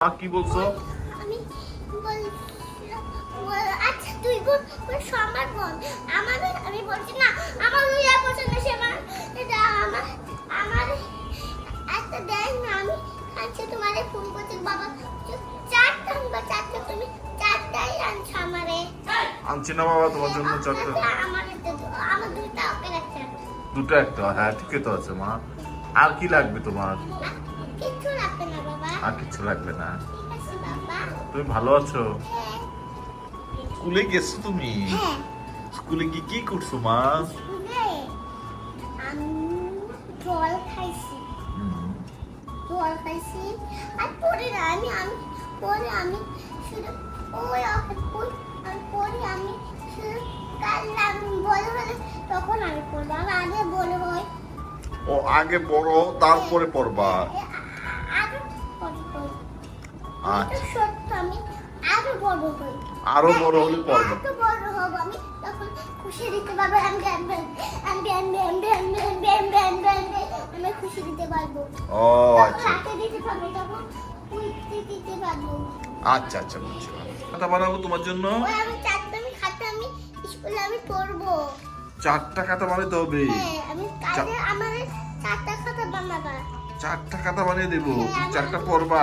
মা কি বলছো? আমি আচ্ছা তুই বল বল বল। আমাদের আমি বলছি না আমার পছন্দ সে আমার এটা আমার আমার একটা দেখ না আমি আচ্ছা তোমার ফোন করছি বাবা চারটা বা চারটা তুমি চারটাই আনছো আমারে। আনছি না বাবা তোমার জন্য চারটে। আপনারটা আমার একটা আমার ওকে রাখছেন দুটো একটা? হ্যাঁ ঠিকই তো আছে মা। আর কি লাগবে তোমার? আর কিছু লাগবে না। বাবা। তুমি ভালো আছো? হ্যাঁ। স্কুলে গেছো তুমি? হ্যাঁ। স্কুলে কি কি করছ মা? জল খাইছি। জল খাইছি। আর পরে আমি আমি পরে আমি শুধু ওই ওই- ওই আর পরে আমি শুধু কাল বড় হলে তখন আমি পড়ব আগে বড় হই ও আগে বড় তারপরে পড়বা। আচ্ছা। আরও বড় হলে পড়ব। আচ্ছা।, আচ্ছা। আচ্ছা তোমার জন্য? আমি চারটা খাতা আমি স্কুলে আমি চারটা আমি আমার চারটা খাতা বানিয়ে দেবো। চারটা পড়বা।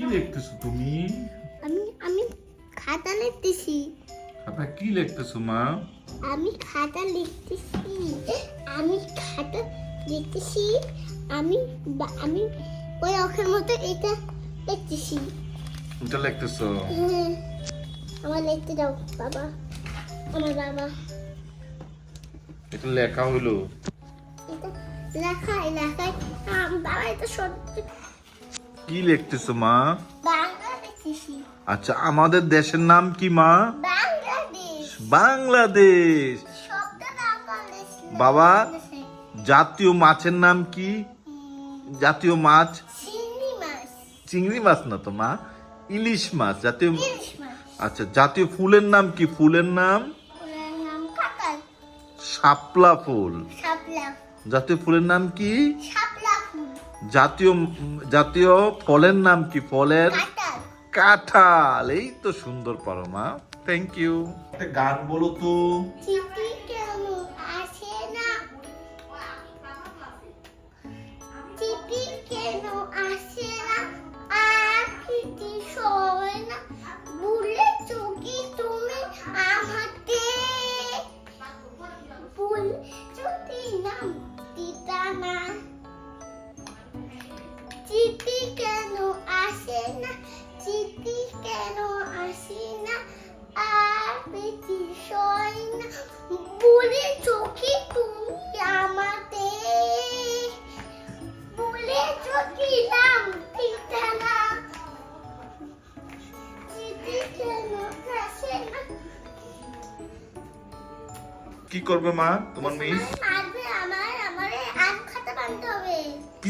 কি লিখতেছো তুমি? আমি আমি খাতা লিখতেছি। খাতা কি লিখতেছো মা? আমি খাতা লিখতেছি। আমি খাতা লিখতেছি। আমি আমি ওই অক্ষর মতো এটা লিখতেছি। এটা লিখতেছো? হ্যাঁ। আমার লিখতে দাও বাবা। আমার বাবা। এটা লেখা হইল। এটা লেখায়। আম, বাবা এটা সত্যি। কি লিখতেছো মা? আচ্ছা আমাদের দেশের নাম কি মা? বাংলাদেশ। বাবা? জাতীয় মাছের নাম কি? জাতীয় মাছ? চিংড়ি মাছ। না তো মা? ইলিশ মাছ জাতীয় আচ্ছা জাতীয় ফুলের নাম কি? ফুলের নাম? শাপলা ফুল। জাতীয় ফুলের নাম কি? জাতীয় জাতীয় ফলের নাম কি ফলের? কাঁঠাল। এই তো সুন্দর পারো মা থ্যাংক ইউ একটা গান বলো তো। চিঠি কেন আসে না? চিঠি কেন আসে না? আর বেশি সয় না। বলে চোখে তুমি আমাতে বলে চোখে নাম দিতা চিঠি কেন আসে না? কি করবে মা? তোমার মিস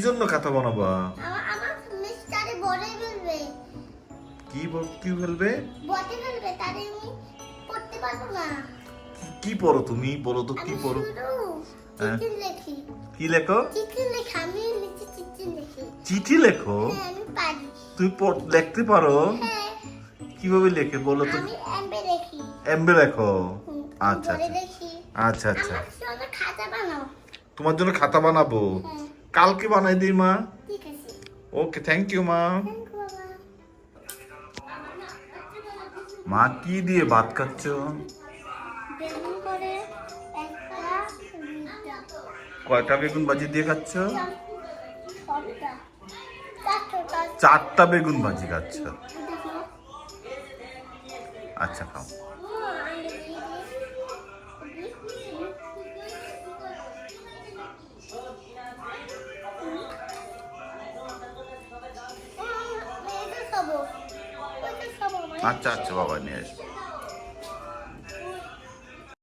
জন্য কাঁথা বানাবা? কি কি ফেলবে? কি পড়ো তুমি? বলো তো কি পড়ো? হ্যাঁ। কি লেখো? চিঠি লেখো তুমি লিখতে পারো? কীভাবে লেখে বলো তো? এমবে লেখো। আচ্ছা আচ্ছা।, আচ্ছা আচ্ছা। আচ্ছা আচ্ছা। তোমার জন্য খাতা বানাবো? কালকে বানাই দিই মা। ওকে থ্যাংক ইউ মা। মা কি দিয়ে ভাত খাচ্ছ? কয়টা বেগুন ভাজি দিয়ে খাচ্ছ? চারটা। চারটা বেগুন ভাজি খাচ্ছ। আচ্ছা খাও। আচ্ছা আচ্ছা বাবা নিয়ে আসব